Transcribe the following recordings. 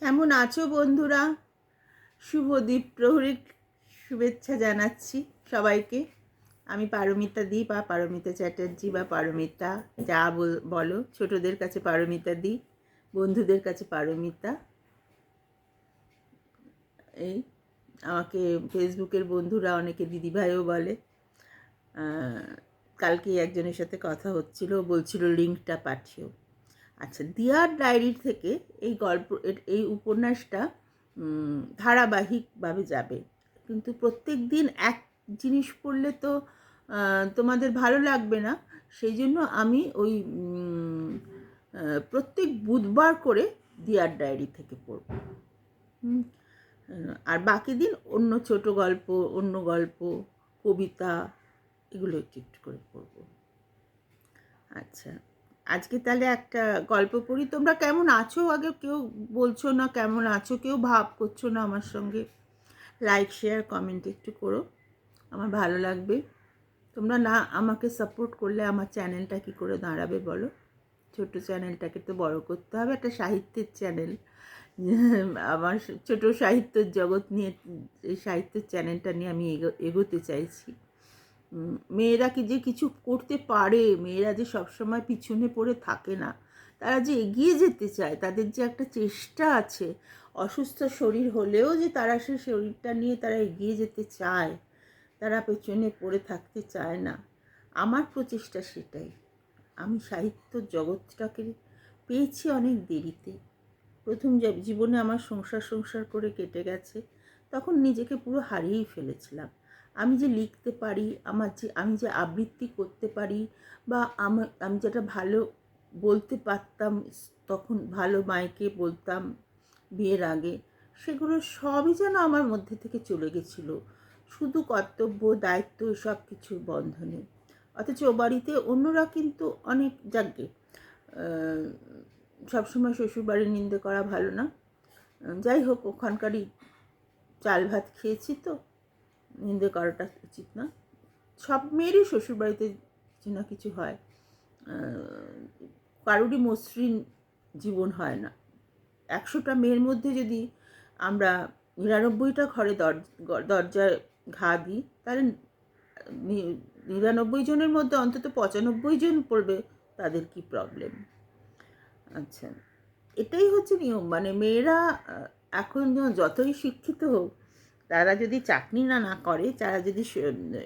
কেমন আছো বন্ধুরা? শুভদীপ প্রহরীর শুভেচ্ছা জানাচ্ছি সবাইকে। আমি পারমিতা দি বা পারমিতা চ্যাটার্জি বা পারমিতা, যা বল- ছোটদের কাছে পারমিতা দি বন্ধুদের কাছে পারমিতা। এই, আমাকে ফেসবুকের বন্ধুরা, অনেকে দিদিভাইও বলে। কালকে একজনের সাথে কথা হচ্ছিল, বলছিল লিঙ্কটা পাঠিও। আচ্ছা দিয়ার ডায়েরি থেকে এই গল্প এই উপন্যাসটা ধারাবাহিকভাবে যাবে। কিন্তু প্রত্যেক দিন এক জিনিস পড়লে তো তোমাদের ভালো লাগবে না। সেই জন্য আমি ওই প্রত্যেক বুধবার করে দিয়ার ডায়েরি থেকে পড়ব। আর বাকি দিন অন্য ছোট গল্প, অন্য গল্প, কবিতা, এগুলো একটু একটু করে পড়ব। আচ্ছা। আজকে তাহলে একটা গল্প পড়ি। তোমরা কেমন আছো? আগে কেউ বলছো না, কেমন আছো? কেউ ভাব করছ না আমার সঙ্গে? লাইক শেয়ার কমেন্ট একটু করো। আমার ভালো লাগবে। তোমরা না আমাকে সাপোর্ট করলে আমার চ্যানেলটা কি করে দাঁড়াবে বলো? ছোট চ্যানেলটাকে তো বড় করতে হবে। একটা সাহিত্যের চ্যানেল আমার ছোট সাহিত্যের জগৎ নিয়ে সাহিত্যের চ্যানেলটা নিয়ে আমি এগো- এগোতে চাইছি। মেয়েরা কি যে কিছু করতে পারে? মেয়েরা যে সবসময় পিছনে পড়ে থাকে না। তারা যে এগিয়ে যেতে চায়, তাদের যে একটা চেষ্টা আছে অসুস্থ শরীর হলেও যে তারা সে শরীরটা নিয়ে তারা এগিয়ে যেতে চায়, তারা পেছনে পড়ে থাকতে চায় না। আমার প্রচেষ্টা সেটাই। আমি সাহিত্য জগৎটাকে পেয়েছি অনেক দেরিতে। প্রথম জীবনে আমার সংসার সংসার করে কেটে গেছে, তখন নিজেকে পুরো হারিয়েই ফেলেছিলাম। আমি যে লিখতে পারি, আমার যে, আমি যে আবৃত্তি করতে পারি বা আমার আমি যেটা ভালো বলতে পারতাম তখন ভালো মাইকে বলতাম বিয়ের আগে, সেগুলো সবই যেন আমার মধ্যে থেকে চলে গেছিল। শুধু কর্তব্য, দায়িত্ব, সব কিছু বন্ধনে। অথচ ও বাড়িতে অন্যরা কিন্তু অনেক যাকে সবসময় শ্বশুরবাড়ির নিন্দে করা ভালো না। যাই হোক, ওখানকারই চাল ভাত খেয়েছি তো। নিন্দে করাটা উচিত না। সব মেয়েরই শ্বশুরবাড়িতে কিছু না কিছু হয় কারোরই মসৃণ জীবন হয় না। একশোটা মেয়ের মধ্যে যদি আমরা নিরানব্বইটা ঘরে দর- দরজায় ঘা দিই, তাহলে নিরানব্বই জনের মধ্যে অন্তত পঁচানব্বই জন পড়বে তাদের কি প্রবলেম আচ্ছা এটাই হচ্ছে নিয়ম। মানে মেয়েরা এখন যতই শিক্ষিত হোক তারা যদি চাকরি না না করে, তারা যদি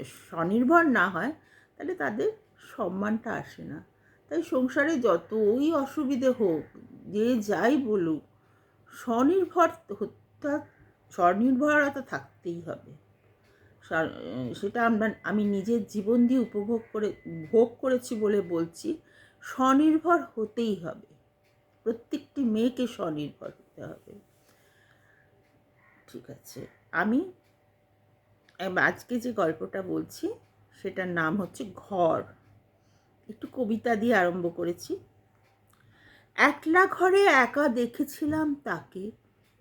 স্বনির্ভর না হয়, তাহলে তাদের সম্মানটা আসে না। তাই সংসারে যতই অসুবিধে হোক, যে যাই বলুক, স্বনির্ভর হত্যা, স্বনির্ভরতা থাকতেই হবে। সেটা আমরা, আমি নিজের জীবন দিয়ে উপভোগ করে, ভোগ করেছি বলে বলছি, স্বনির্ভর হতেই হবে। প্রত্যেকটি মেয়েকে স্বনির্ভর হতে হবে। ঠিক আছে। আমি আজকে যে গল্পটা বলছি, সেটার নাম হচ্ছে ঘর। একটু কবিতা দিয়ে আরম্ভ করেছি। একলা ঘরে একা দেখেছিলাম তাকে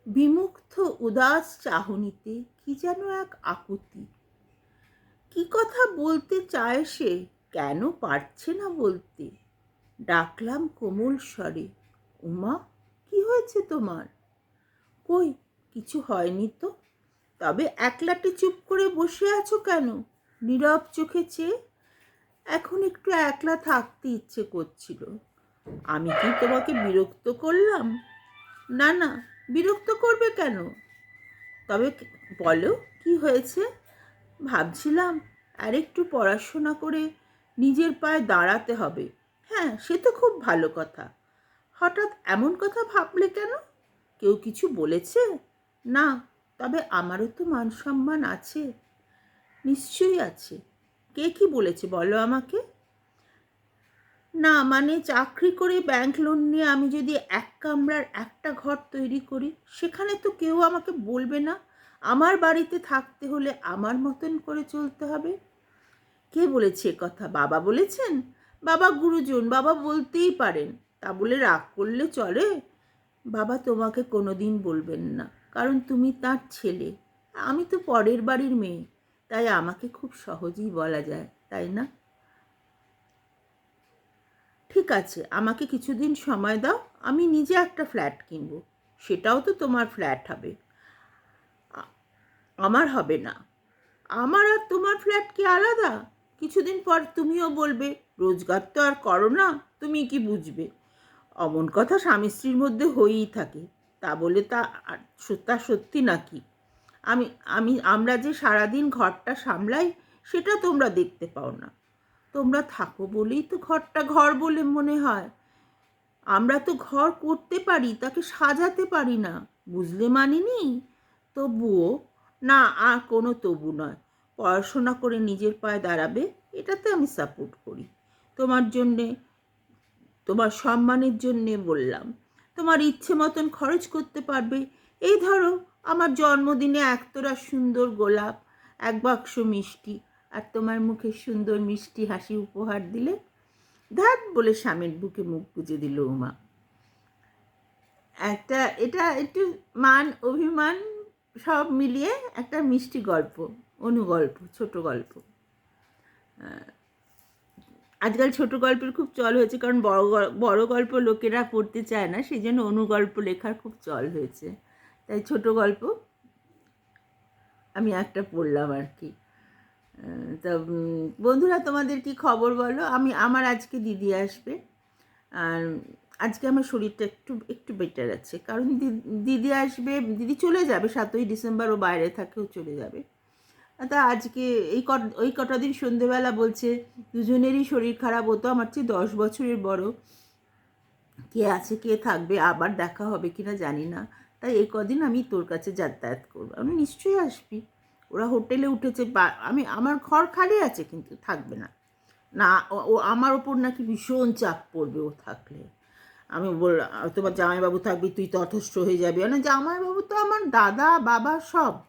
বিমুগ্ধ উদাস চাহনিতে কি যেন এক আকুতি। কি কথা বলতে চায় সে, কেন পারছে না বলতে। ডাকলাম কোমল স্বরে, উমা, কি হয়েছে তোমার? কই, কিছু হয়নি তো? তবে একলাটি চুপ করে বসে আছো কেন? নীরব চোখে চেয়ে এখন একটু একলা থাকতে ইচ্ছে করছিল। আমি কি তোমাকে বিরক্ত করলাম? না না, বিরক্ত করবে কেন? তবে বলো, কি হয়েছে? ভাবছিলাম আর একটু পড়াশোনা করে নিজের পায়ে দাঁড়াতে হবে। হ্যাঁ সে তো খুব ভালো কথা। হঠাৎ এমন কথা ভাবলে কেন? কেউ কিছু বলেছে? না তবে আমারও তো মান সম্মান আছে। নিশ্চয়ই আছে। কে কি বলেছে বলো আমাকে? না মানে চাকরি করে ব্যাংক লোন নিয়ে আমি যদি এক কামরার একটা ঘর তৈরি করি, সেখানে তো কেউ আমাকে বলবে না। আমার বাড়িতে থাকতে হলে আমার মতন করে চলতে হবে। কে বলেছে কথা? বাবা বলেছেন? বাবা গুরুজন, বাবা বলতেই পারেন। তা বলে রাগ করলে চলে? বাবা তোমাকে কোনো দিন বলবেন না। কারণ তুমি তার ছেলে। আমি তো পরের বাড়ির মেয়ে, তাই আমাকে খুব সহজেই বলা যায়, তাই না? ঠিক আছে, আমাকে কিছুদিন সময় দাও, আমি নিজে একটা ফ্ল্যাট কিনবো। সেটাও তো তোমার ফ্ল্যাট হবে। আমার হবে না। আমার আর তোমার ফ্ল্যাট কি আলাদা? কিছুদিন পর তুমিও বলবে, রোজগার তো আর করো না, তুমি কি বুঝবে? অমন কথা স্বামী স্ত্রীর মধ্যে হয়েই থাকে। তা বলে তা তা সত্যি নাকি? আমি আমি, আমরা যে সারাদিন ঘরটা সামলাই, সেটা তোমরা দেখতে পাও না। তোমরা থাকো বলেই তো ঘরটা ঘর বলে মনে হয়। আমরা তো ঘর করতে পারি, তাকে সাজাতে পারি না। বুঝলে মানিনি? তবুও, না, আর কোনো তবু নয়। পড়াশোনা করে নিজের পায়ে দাঁড়াবে, এটাতে আমি সাপোর্ট করি। তোমার জন্যে, তোমার সম্মানের জন্যে বললাম। তোমার ইচ্ছে মতন খরচ করতে পারবে। এই ধরো, আমার জন্মদিনে একতরা সুন্দর গোলাপ, এক বাক্স মিষ্টি আর তোমার মুখে সুন্দর মিষ্টি হাসি উপহার দিলে ধ্যাত বলে স্বামীর বুকে মুখ গুজে দিল উমা। একটা, এটা একটু মান, অভিমান সব মিলিয়ে একটা মিষ্টি গল্প, অনুগল্প, ছোট গল্প। আজকাল ছোট গল্পের খুব চল হয়েছে, কারণ বড় বড় গল্প লোকেরা পড়তে চায় না সেই জন্য অনুগল্প লেখার খুব চল হয়েছে। তাই ছোট গল্প আমি একটা পড়লাম আর কি। তা বন্ধুরা তোমাদের কি খবর বলো? আমি, আমার আজকে দিদি আসবে, আর আজকে আমার শরীরটা একটু একটু বেটার আছে, কারণ দিদি আসবে, দিদি চলে যাবে, সাতই ডিসেম্বর, ও বাইরে থাকেও চলে যাবে। তা আজকে এই কট ওই কটা দিন সন্ধেবেলা বলছে, দুজনেরই শরীর খারাপ হতো আমার চেয়ে দশ বছরের বড়। কে আছে, কে থাকবে, আবার দেখা হবে কিনা জানি না। তাই এই কদিন আমি তোর কাছে যাতায়াত করব। আমি নিশ্চয়ই আসবি। ওরা হোটেলে উঠেছে আমি, আমার ঘর খালি আছে, কিন্তু থাকবে না। না ও- আমার ওপর নাকি ভীষণ চাপ পড়বে ও থাকলে। আমি বল, তোমার জামাইবাবু থাকবি, তুই তথস্থ হয়ে যাবি। মানে জামাইবাবু তো আমার দাদা, বাবা সব।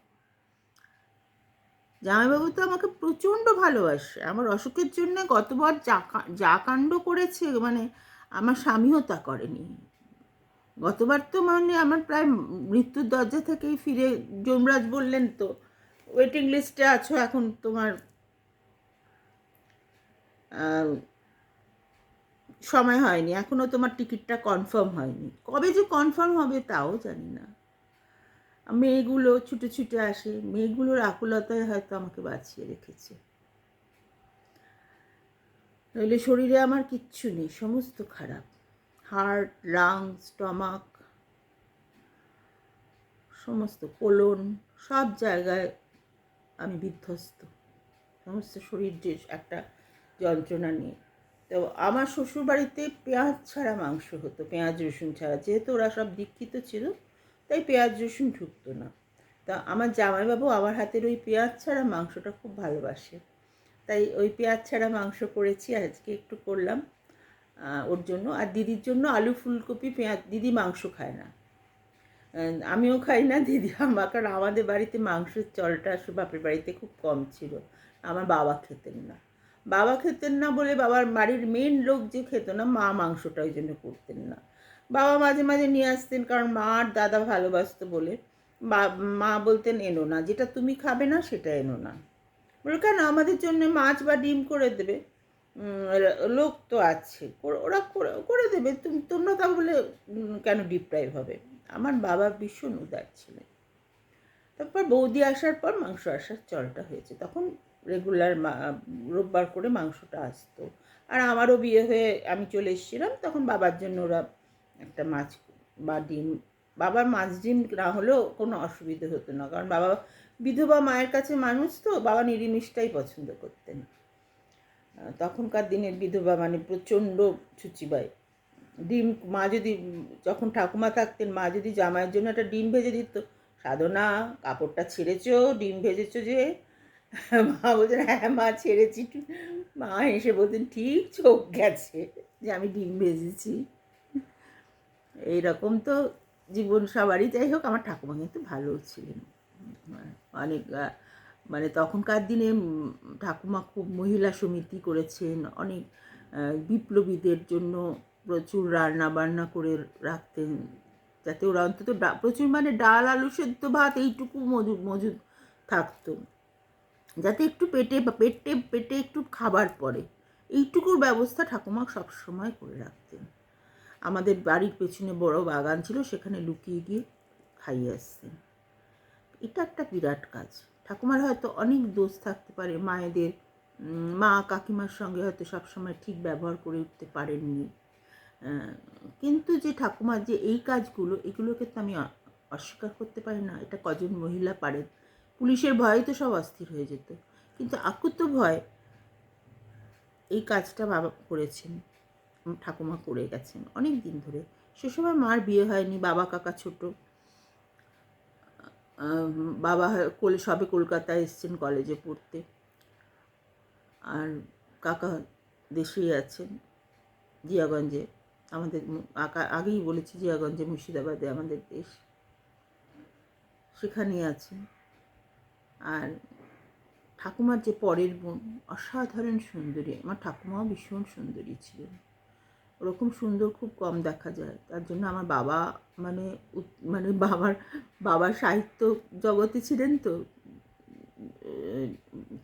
জামাইবাবু তো আমাকে প্রচণ্ড ভালোবাসে। আমার অসুখের জন্য গতবার যা যা কাণ্ড করেছে মানে আমার স্বামীও তা করেনি। গতবার তো মানে আমার প্রায় মৃত্যুর দরজা থেকেই ফিরে যমরাজ বললেন তো ওয়েটিং লিস্টে আছো এখন তোমার সময় হয়নি এখনও তোমার টিকিটটা কনফার্ম হয়নি। কবে যে কনফার্ম হবে তাও জানি না। মেয়েগুলো ছুটে ছুটে আসে, মেয়েগুলোর আকুলতায় হয়তো আমাকে বাঁচিয়ে রেখেছে। নইলে শরীরে আমার কিচ্ছু নেই, সমস্ত খারাপ। হার্ট লাং, স্টমাক, সমস্ত কোলন, সব জায়গায় আমি বিধ্বস্ত। সমস্ত শরীর যে একটা যন্ত্রণা নিয়ে। তো আমার শ্বশুরবাড়িতে পেঁয়াজ ছাড়া মাংস হতো, পেঁয়াজ, রসুন ছাড়া। যেহেতু ওরা সব দীক্ষিত ছিল তাই পেঁয়াজ, রসুন ঢুকতো না। তা আমার জামাইবাবু আমার হাতের ওই পেঁয়াজ ছাড়া মাংসটা খুব ভালোবাসে। তাই ওই পেঁয়াজ ছাড়া মাংস করেছি, আজকে একটু করলাম ওর জন্য। আর দিদির জন্য আলু ফুলকপি, পেঁয়াজ, দিদি মাংস খায় না। আমিও খাই না, দিদি আমার, কারণ আমাদের বাড়িতে মাংসের চলটা বাপের বাড়িতে খুব কম ছিল। আমার বাবা খেতেন না। বাবা খেতেন না বলে বাবার বাড়ির মেন লোক যে খেত না, মা মাংসটা ওই জন্য করতেন না। বাবা মাঝে মাঝে নিয়ে আসতেন, কারণ মা আর দাদা ভালোবাসতো বলে। মা বলতেন, এনো না, যেটা তুমি খাবে না, সেটা এনো না। বলে কেন? আমাদের জন্য মাছ বা ডিম করে দেবে। লোক তো আছে। ওরা করে দেবে। তুমি, তোমরা তা বলে কেন ডিপ্রাইভ হবে? আমার বাবা ভীষণ উদার ছিলেন। তারপর বৌদি আসার পর মাংস আসার চলটা হয়েছে। তখন রেগুলার রোববার করে মাংসটা আসতো। আর আমারও বিয়ে হয়ে আমি চলে এসেছিলাম। তখন বাবার জন্য ওরা একটা মাছ বা ডিম। বাবার মাছ ডিম না হলেও কোনো অসুবিধে হতো না। কারণ বাবা বিধবা মায়ের কাছে মানুষ তো, বাবা নিরামিষটাই পছন্দ করতেন। তখনকার দিনের বিধবা মানে প্রচণ্ড ছুচিবাই ডিম মা যদি যখন ঠাকুমা থাকতেন, মা যদি জামাইয়ের জন্য একটা ডিম ভেজে দিত, সাধনা, কাপড়টা ছেড়েছো, ডিম ভেজেছো যে? মা বলতেন হ্যাঁ মা, ছেড়েছি। মা এসে বলতেন, ঠিক, চোখ গেছে যে আমি ডিম ভেজেছি। এইরকম তো জীবন সবারই। যাই হোক, আমার ঠাকুমা কিন্তু ভালো ছিলেন। অনেক মানে তখনকার দিনে ঠাকুমা খুব মহিলা সমিতি করেছেন। অনেক বিপ্লবীদের জন্য প্রচুর রান্না বান্না করে রাখতেন। যাতে ওরা অন্তত প্রচুর মানে ডাল, আলু, সেদ্ধ, ভাত, এইটুকু মজুদ মজুদ থাকতো। যাতে একটু পেটে পেটে পেটে একটু খাবার পড়ে। এইটুকুর ব্যবস্থা ঠাকুমা সবসময় করে রাখতেন। আমাদের বাড়ির পেছনে বড় বাগান ছিল, সেখানে লুকিয়ে গিয়ে খাইয়ে আসতেন এটা একটা বিরাট কাজ। ঠাকুমার হয়তো অনেক দোষ থাকতে পারে, মায়েদের মা কাকিমার সঙ্গে হয়তো সবসময় ঠিক ব্যবহার করে উঠতে পারেননি। কিন্তু যে ঠাকুমার যে এই কাজগুলো, এগুলোকে তো আমি অস্বীকার করতে পারি না। এটা কজন মহিলা পারেন? পুলিশের ভয়ে তো সব অস্থির হয়ে যেত। কিন্তু আকুত ভয় এই কাজটা বাবা করেছেন। ঠাকুমা করে গেছেন। অনেক দিন ধরে। সে সময় মার বিয়ে হয়নি, বাবা কাকা ছোট। বাবা কোল- সবে কলকাতায় এসছেন কলেজে পড়তে। আর কাকা দেশেই আছেন, জিয়াগঞ্জে। আমাদের আগেই বলেছি জিয়াগঞ্জে, মুর্শিদাবাদে আমাদের দেশ। সেখানেই আছেন। আর ঠাকুমার যে পরের বোন, অসাধারণ সুন্দরী। আমার ঠাকুমাও ভীষণ সুন্দরী ছিলেন। ওরকম সুন্দর খুব কম দেখা যায়। তার জন্য আমার বাবা মানে মানে বাবার বাবা সাহিত্য জগতে ছিলেন তো।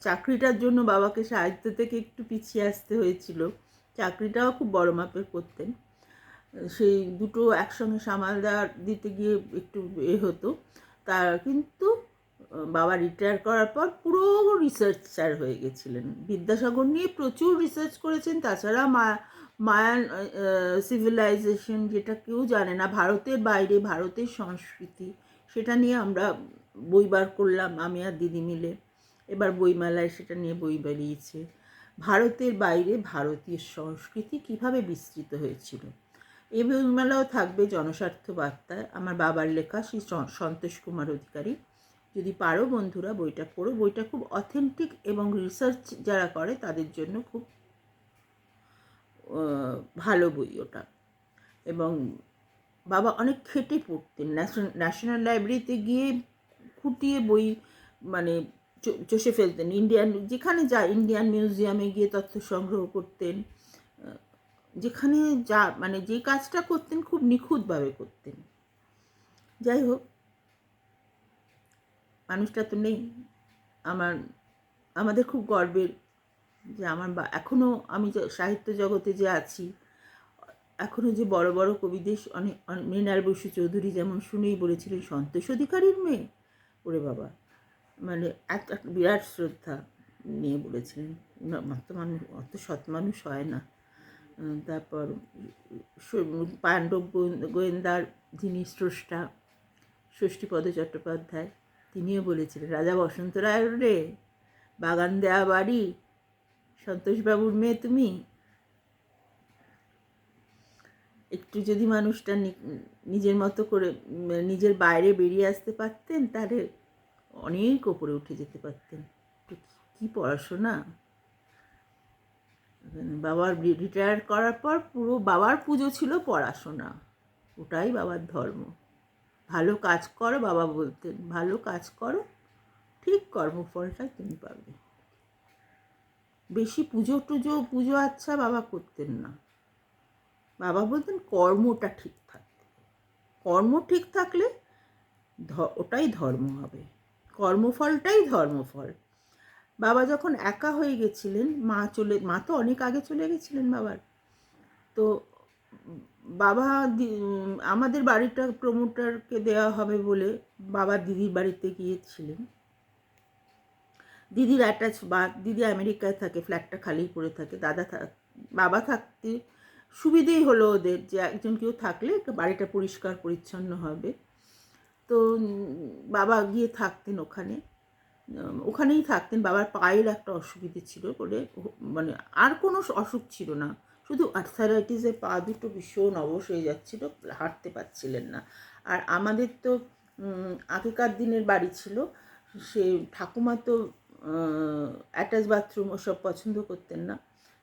চাকরিটার জন্য বাবাকে সাহিত্য থেকে একটু পিছিয়ে আসতে হয়েছিল। চাকরিটাও খুব বড় মাপের করতেন। সেই দুটো একসঙ্গে সামাল দেওয়ার দিতে গিয়ে একটু এ হতো। তার কিন্তু বাবা রিটায়ার করার পর পুরো রিসার্চার হয়ে গেছিলেন। বিদ্যাসাগর নিয়ে প্রচুর রিসার্চ করেছেন, তাছাড়া মা, মায়ান সিভিলাইজেশন যেটা কেউ জানে না, ভারতের বাইরে, ভারতের সংস্কৃতি, সেটা নিয়ে আমরা বই বার করলাম, আমি আর দিদি মিলে। এবার বইমেলায় সেটা নিয়ে বই বেরিয়েছে। ভারতের বাইরে ভারতীয় সংস্কৃতি কীভাবে বিস্তৃত হয়েছিল? এই বইমেলাও থাকবে জনস্বার্থ বার্তায়। আমার বাবার লেখা, শ্রী সন্তোষ কুমার অধিকারী। যদি পারো বন্ধুরা বইটা পড়ো। বইটা খুব অথেন্টিক এবং রিসার্চ যারা করে তাদের জন্য খুব ভালো বই ওটা। এবং বাবা অনেক খেটে পড়তেন। ন্যাশনাল লাইব্রেরিতে গিয়ে খুঁটিয়ে বই মানে চষে ফেলতেন। ইন্ডিয়ান যেখানে যা ইন্ডিয়ান মিউজিয়ামে গিয়ে তথ্য সংগ্রহ করতেন যেখানে যা মানে যে কাজটা করতেন খুব নিখুঁতভাবে করতেন। যাই হোক মানুষটা তো নেই। আমার, আমাদের খুব গর্বের যে আমার বা এখনও আমি সাহিত্য জগতে যে আছি এখনও যে বড় বড় কবিদের অনেক মৃণাল বসু চৌধুরী যেমন শুনেই বলেছিলেন, সন্তোষ অধিকারীর মেয়ে। ওরে বাবা। মানে এক বিরাট শ্রদ্ধা নিয়ে বলেছিলেন। অত মানুষ, অত সৎ মানুষ হয় না। তারপর পাণ্ডব গোয়েন- গোয়েন্দার যিনি স্রষ্টা, ষষ্ঠীপদ চট্টোপাধ্যায় তিনিও বলেছিলেন, রাজা বসন্ত রায় রে, বাগান দেয়া বাড়ি, সন্তোষবাবুর মেয়ে তুমি? একটু যদি মানুষটা নিজের মতো করে নিজের বাইরে বেরিয়ে আসতে পারতেন, তাহলে অনেক ওপরে উঠে যেতে পারতেন। কি পড়াশোনা? বাবার রিটায়ার করার পর পুরো বাবার পুজো ছিল পড়াশোনা। ওটাই বাবার ধর্ম। ভালো কাজ করো, বাবা বলতেন, ভালো কাজ করো, ঠিক কর্মফলটা তুমি পাবে। বেশি পুজো টুজো, পুজো আচ্ছা বাবা করতেন না। বাবা বলতেন, কর্মটা ঠিক থাকতে কর্ম ঠিক থাকলে ওটাই ধর্ম হবে। কর্মফলটাই ধর্মফল। বাবা যখন একা হয়ে গেছিলেন, মা চলে, মা তো অনেক আগে চলে গেছিলেন বাবার। তো বাবা আমাদের বাড়িটা প্রমোটারকে দেওয়া হবে বলে বাবা দিদির বাড়িতে গিয়েছিলেন। দিদির অ্যাটাচ বা, দিদি আমেরিকায় থাকে, ফ্ল্যাটটা খালি পড়ে থাকে, দাদা থাক বাবা থাকতে সুবিধেই হলো ওদের যে একজন কেউ থাকলে বাড়িটা পরিষ্কার, পরিচ্ছন্ন হবে। তো বাবা গিয়ে থাকতেন ওখানে। ওখানেই থাকতেন। বাবার পায়ের একটা অসুবিধে ছিল বলে মানে আর কোনো অসুখ ছিল না। শুধু আর্থারাইটিসে পা দুটো ভীষণ অবশ হয়ে যাচ্ছিল, হাঁটতে পারছিলেন না। আর আমাদের তো আগেকার দিনের বাড়ি ছিল, সে ঠাকুমা তো অ্যাটাচ বাথরুম ওসব পছন্দ করতেন না।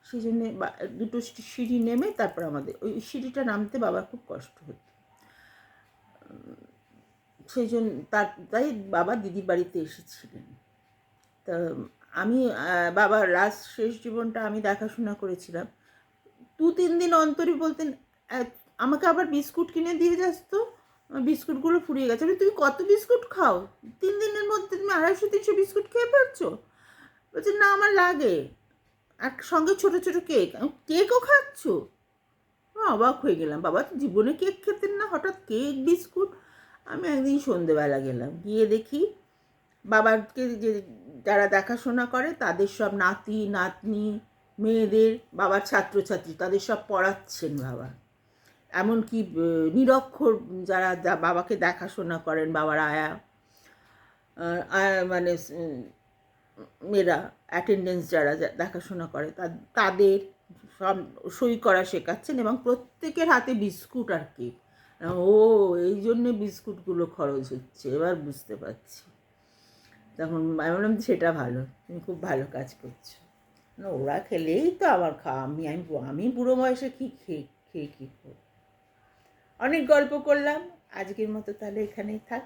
সেই জন্যে দুটো সিঁড়ি নেমে তারপর আমাদের, ওই সিঁড়িটা নামতে বাবার খুব কষ্ট হতো। সেই জন্য তার, তাই বাবা দিদির বাড়িতে এসেছিলেন। তা, আমি বাবার লাস্ট শেষ জীবনটা আমি দেখাশোনা করেছিলাম। দু তিন দিন অন্তরই বলতেন আমাকে আবার বিস্কুট কিনে দিয়ে যাস তো। বিস্কুটগুলো ফুরিয়ে গেছে। আমি তুমি কত বিস্কুট খাও? তিন দিনের মধ্যে তুমি আড়াইশো, তিনশো বিস্কুট খেয়ে ফেলছো? বলছে, না, আমার লাগে। এক সঙ্গে ছোট ছোট কেক। কেকও খাচ্ছ? অবাক হয়ে গেলাম। বাবা, তো জীবনে কেক খেতেন না হঠাৎ কেক, বিস্কুট? আমি একদিন সন্ধেবেলা গেলাম। গিয়ে দেখি বাবাকে যে যারা দেখাশোনা করে, তাদের সব নাতি, নাতনি মেয়েদের বাবার ছাত্রছাত্রী, তাদের সব পড়াচ্ছেন বাবা। এমনকি নিরক্ষর যারা বাবাকে দেখাশোনা করেন বাবার আয়া মানে মেয়েরা অ্যাটেন্ডেন্স যারা দেখাশোনা করে তাদের সব সই করা শেখাচ্ছেন এবং প্রত্যেকের হাতে বিস্কুট আর কেক। ও, এই জন্যে বিস্কুটগুলো খরচ হচ্ছে, এবার বুঝতে পারছি। তখন, আমি বললাম, সেটা ভালো, তুমি খুব ভালো কাজ করছ। ওরা খেলেই তো আবার খাওয়া আমি আমি আমি বুড়ো বয়সে কী খেয়ে খেয়ে কী করব? অনেক গল্প করলাম, আজকের মতো তাহলে এখানেই থাক।